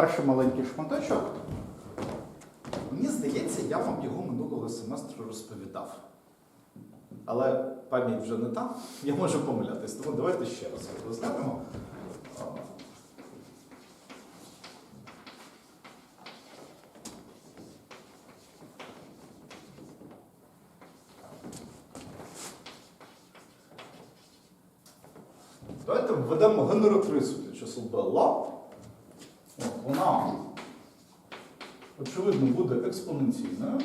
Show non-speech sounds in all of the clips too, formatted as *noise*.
перший маленький шматочок. Мені здається, я вам його минулого семестру розповідав. Але пам'ять вже не та, я можу помилятись, тому давайте ще раз його розглянемо. Давайте введемо генератрису для часу Белла. Вона, очевидно, буде експоненційною.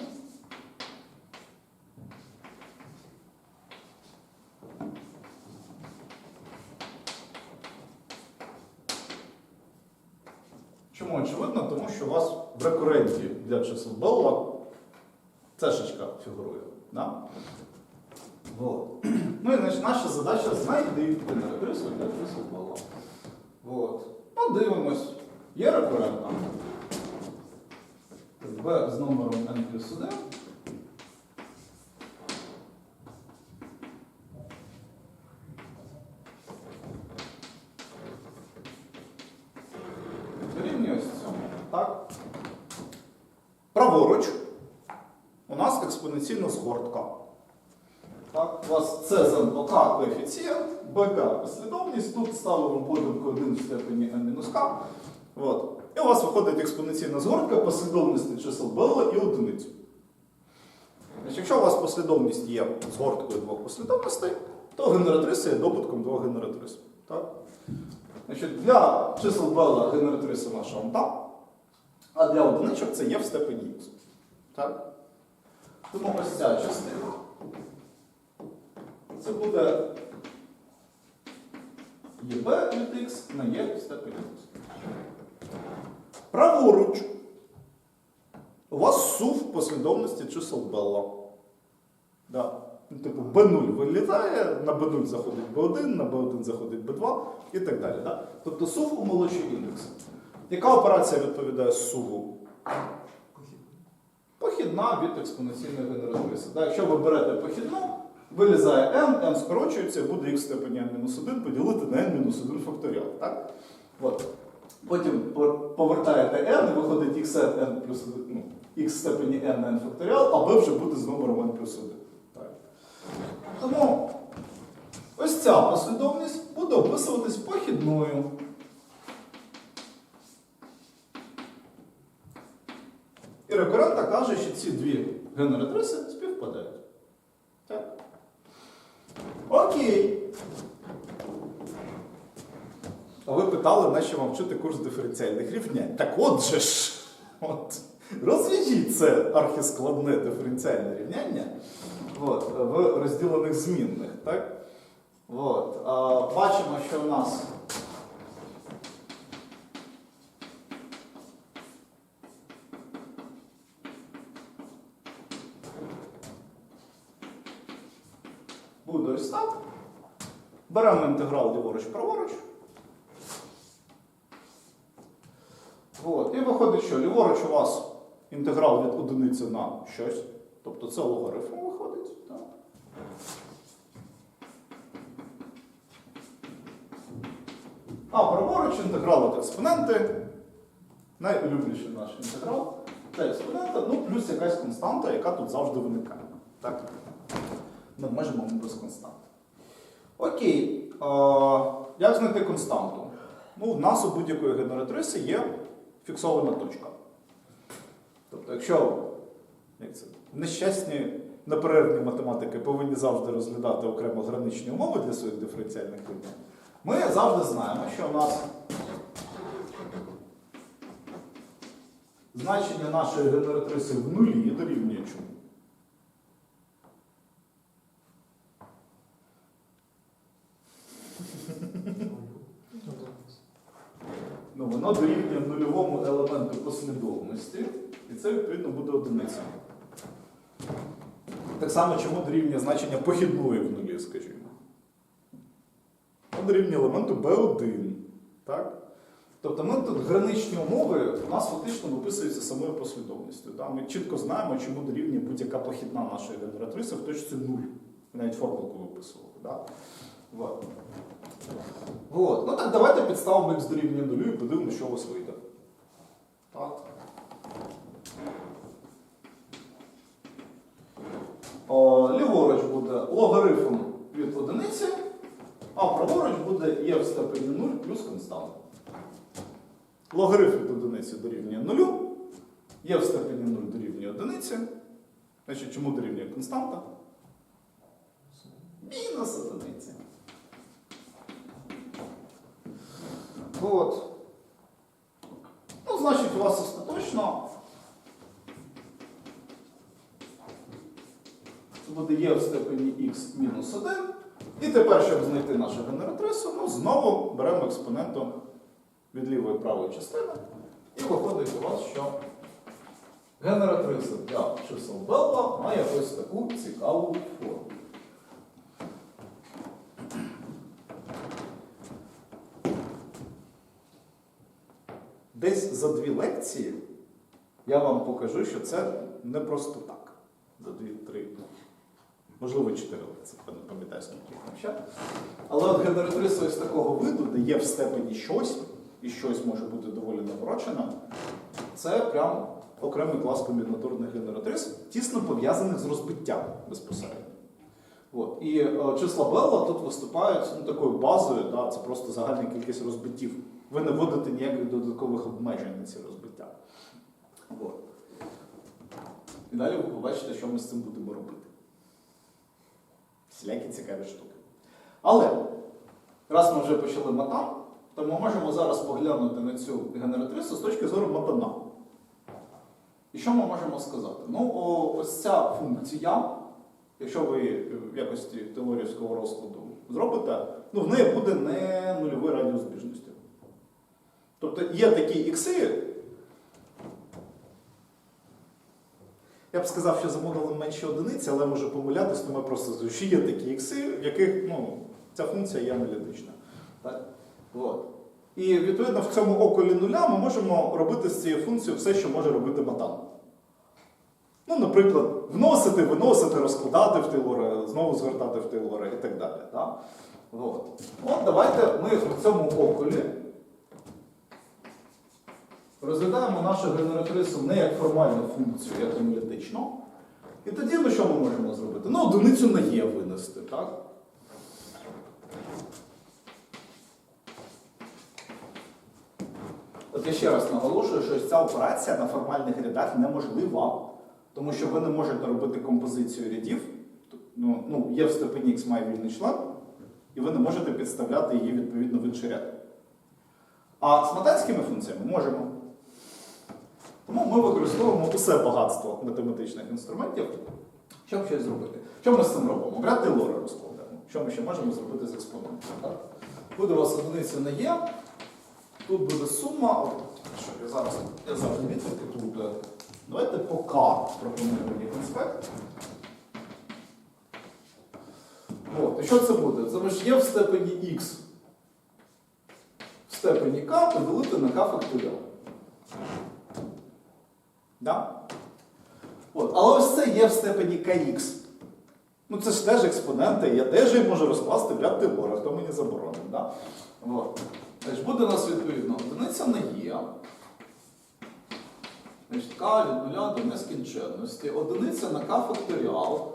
Чому очевидно? Тому що у вас в рекуренті для чисел Белла цешечка фігурує. Да? Вот. Ну і значить, наша задача знайти генератрису для чисел Белла. Вот. Ну, дивимось. Є рекурентна. B з номером n плюс 1. Дорівнює ось цьому. Праворуч у нас експоненційна згортка. Так, у вас С з НПК коефіцієнт, БК послідовність, тут ставимо поділку 1 в степені n-k. От. І у вас виходить експоненційна згортка послідовності чисел Белла і одиницю. Значить, якщо у вас послідовність є згорткою двох послідовностей, то генератриса є добутком двох генератрис. Так? Значить, для чисел Белла генератриса наша вон там, а для одиничок це є в степені х. Так? Тому ось ця частина. Це буде ЄБ від х на Є в степені х. Праворуч. У вас сув послідовності чисел Белла. Да. Ну, Типу B0 вилітає, на B0 заходить B1, на B1 заходить B2 і так далі. Да? Тобто сув у молодші індекси. Яка операція відповідає суву? Похідна від експоненційної генератриси. Да? Якщо ви берете похідну, вилізає n, n скорочується, буде x степені n-1 поділити на n-1 факторіал. Так? От. Потім повертаєте n, і виходить x n плюс 1, ну, x степені n на n факторіал, а b вже буде з номером n плюс 1. Так. Тому ось ця послідовність буде описуватись похідною. І рекуррента каже, що ці дві генератриси співпадають. Так. Окей. А ви питали, наче вам вчити курс диференціальних рівнянь? Так от же ж, от, розв'яжіть це архіскладне диференціальне рівняння от, в розділених змінних. Так? От, а, бачимо, що у нас буде ось так. Беремо інтеграл ліворуч-праворуч. От. І виходить, що ліворуч у вас інтеграл від одиниці на щось. Тобто це логарифм виходить. Так. А праворуч інтеграл від експоненти. Найулюбленіший наш інтеграл. Це експонента, ну плюс якась константа, яка тут завжди виникає. Так? Ми можемо без константи. Окей. А, як знайти константу? Ну, в нас у будь-якої генератриси є фіксована точка. Тобто, якщо як це, нещасні неперервні математики повинні завжди розглядати окремо граничні умови для своїх диференціальних рівнянь, ми завжди знаємо, що у нас значення нашої генератриси в нулі дорівнює чому? Ну, воно дорівнює нульовому елементу послідовності, і це відповідно буде одиниця. Так само, чому дорівнює значення похідної в нулі, скажімо. Воно дорівнює елементу B1. Так? Тобто ми тут граничні умови у нас фактично виписуються самою послідовністю. Да? Ми чітко знаємо, чому дорівнює будь-яка похідна нашої генератриси, в точці 0. Ми навіть формулку виписували. Да? Вот. Вот. Ну так давайте підставимо x дорівнює 0 і подивимося, що у вас вийде. Так. О, ліворуч буде логарифм від одиниці, а праворуч буде є в степені 0 плюс констант. Логарифм від одиниці дорівнює 0, є в степені 0 дорівнює одиниці. Значить, чому дорівнює константа? Мінус одиниця. От. Ну, значить, у вас остаточно це буде є в степені х мінус 1. І тепер, щоб знайти нашу генератрису, ну, знову беремо експоненту від лівої правої частини. І виходить у вас, що генератриса для чисел Белла має ось таку цікаву форму. Десь за дві лекції я вам покажу, що це не просто так. За дві-три, можливо, чотири лекції, не пам'ятаю, скільки там ще. Але от генератриса ось такого виду, де є в степені щось, і щось може бути доволі наворочено, це прям окремий клас комбінаторних генератрис, тісно пов'язаних з розбиттям безпосередньо. От. І е, числа Белла тут виступають ну, такою базою, да, це просто загальна кількість розбиттів. Ви не вводите ніяких додаткових обмежень на ці розбиття. От. І далі ви побачите, що ми з цим будемо робити. Всілякі цікаві штуки. Але, раз ми вже почали матан, то ми можемо зараз поглянути на цю генератрису з точки зору матана. І що ми можемо сказати? Ну, ось ця функція, якщо ви в якості теорівського розкладу зробите, ну, в неї буде не нульовий радіус збіжності. Тобто є такі ікси, я б сказав, що за модулем менше одиниці, але може помилятись, тому я просто скажу, що є такі ікси, в яких ну, ця функція є аналітична. Так? І відповідно в цьому околі нуля ми можемо робити з цією функцією все, що може робити матан. Ну, наприклад, вносити, виносити, розкладати в Тейлора, знову звертати в Тейлора і так далі. Так? От. От давайте ми в цьому околі розглядаємо нашу генератрису не як формальну функцію, як аналітичну. І тоді ну, що ми можемо зробити? Ну, одиницю на є винести, так? От я ще раз наголошую, що ця операція на формальних рядах неможлива, тому що ви не можете робити композицію рядів. Ну, ну, є в степені X має вільний член, і ви не можете підставляти її відповідно в інший ряд. А з математичними функціями можемо. Тому ми використовуємо усе багатство математичних інструментів, щоб щось зробити. Що ми з цим робимо? Ряд Тейлора розкладемо. Що ми ще можемо зробити з експонентом? Буде у вас одиниця на є, тут буде сума. Що я зараз я зараз відповідь тут. Давайте по К пропонуємо мені конспект. От, і що це буде? Це ж є в степені х. В степені К поділити на К факторіал. Да? От. Але ось це є в степені kx. Ну це ж теж експоненти, я теж їх можу розкласти в ряд Тейлора, хто мені заборонив. Да? Значить, буде у нас відповідно одиниця на є. Значить, k від 0 до нескінченності. Одиниця на k факторіал.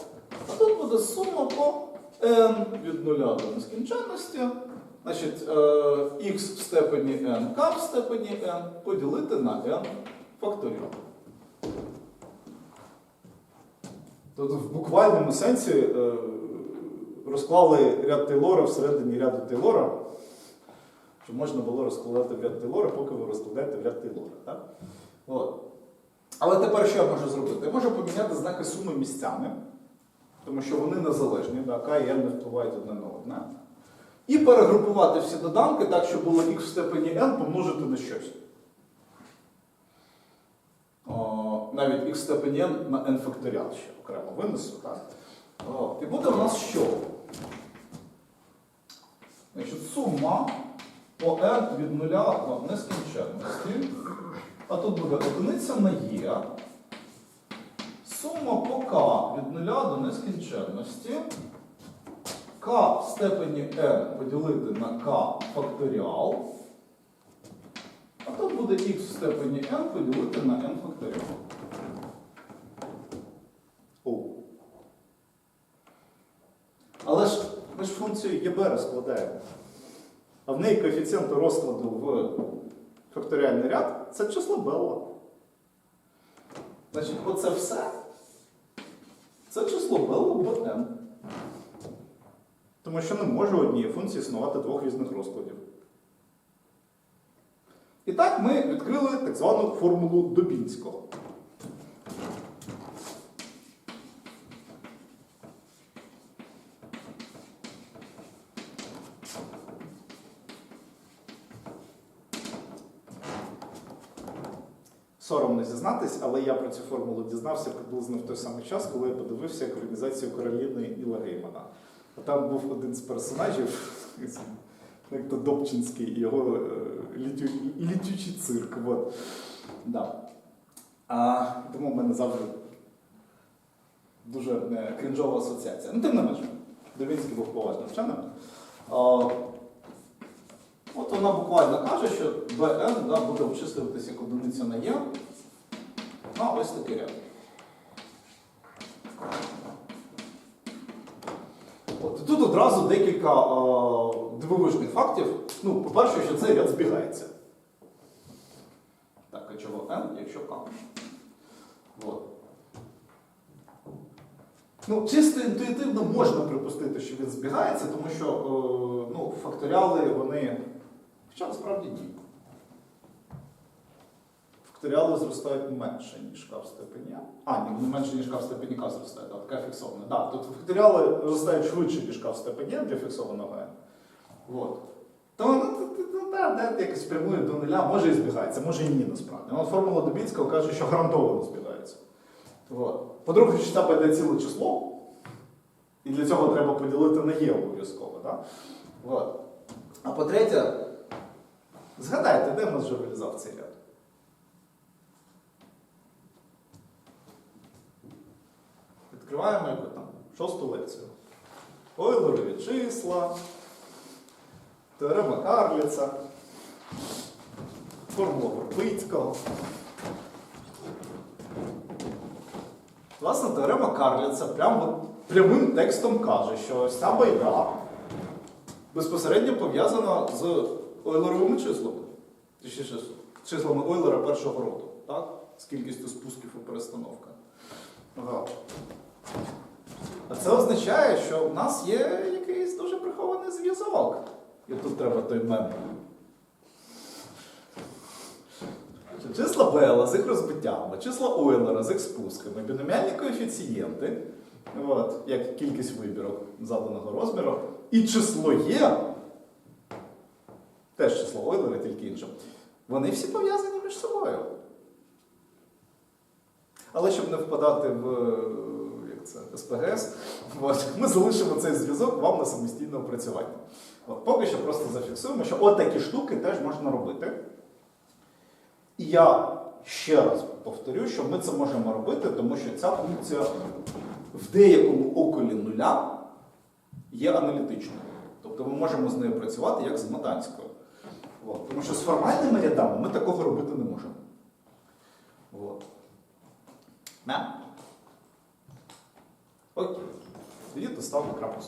А тут буде сума по n від 0 до нескінченності. Значить, е, x в степені n, k в степені n поділити на n факторіал. Тобто в буквальному сенсі е, розклали ряд Тейлора всередині ряду Тейлора, щоб можна було розкладати в ряд Тейлора, поки ви розкладаєте в ряд Тейлора. Так? От. Але тепер що я можу зробити? Я можу поміняти знаки суми місцями, тому що вони незалежні, да, К і N не впливають одне на одне. І перегрупувати всі доданки так, щоб було x в степені n помножити на щось. О, навіть x в степені n на n факторіал ще окремо винесу. Так? О, і буде у нас що? Значить, сума по n від 0 до нескінченності. А тут буде одиниця на є. Сума по k від 0 до нескінченності. k в степені n поділити на k факторіал. А тут буде x в степені n поділити на n факторіал. О. b розкладаємо. А в неї коефіцієнт розкладу в факторіальний ряд це число Белла. Значить, оце все. Це число Белла Bn. Тому що не може однієї функції існувати двох різних розкладів. І так ми відкрили так звану формулу Дубінського. Соромно зізнатись, але я про цю формулу дізнався приблизно в той самий час, коли я подивився екранізацію Кароліни Іла Геймана. А Там був один з персонажів, *laughs* як то Добчинський, його е, літю, літючий цирк. От. Да. А, тому в мене завжди дуже е, крінжова асоціація. Ну, тим не менше, Довінський був поважним вченим. От вона буквально каже, що Bn да, буде обчислюватися як одиниця на Є на ось такий ряд. От, тут одразу декілька е, дивовижних фактів. Ну, по-перше, що цей ряд збігається. Так, а чого n, якщо k? От. Ну, чисто інтуїтивно можна припустити, що він збігається, тому що е, ну, факторіали вони. Хоча насправді ні. Факторіали зростають менше, ніж в степені. А, ні, не менше, ніж в степені k зростають, а така фіксована. Да, тут факторіали зростають швидше, ніж в степені для фіксованого n. Вот. То ну, да, якось прямує до нуля, може і збігається, може і ні насправді. Ну, формула Дубінського каже, що гарантовано збігається. Вот. По-друге, що там ціле число, і для цього треба поділити на є обов'язково. Да? Вот. А по-третє, згадайте, де в нас вже вилізав цей ряд? Відкриваємо яку там шосту лекцію. Ойлерові числа, теорема Карліца, формула Вербицького. Власне, теорема Карліца прям от прямим текстом каже, що ось ця байда безпосередньо пов'язана з Ойлеровими числами. Точніше, числами Ойлера першого роду, так? з кількістю спусків і перестановка. Ага. А це означає, що в нас є якийсь дуже прихований зв'язок. І тут треба той мем. Числа Белла з їх розбиттями, числа Ойлера з їх спусками, біноміальні коефіцієнти, от, як кількість вибірок заданого розміру, і число Є, теж число Ойлера, тільки інше, вони всі пов'язані між собою. Але щоб не впадати в це, СПГС, от, ми залишимо цей зв'язок вам на самостійне опрацювання. От, поки що просто зафіксуємо, що такі штуки теж можна робити. І я ще раз повторю, що ми це можемо робити, тому що ця функція в деякому околі нуля є аналітичною. Тобто ми можемо з нею працювати як з матанською. От. Тому що з формальними рядами ми такого робити не можемо. От. На. Окей. Тоді доставлю крапку.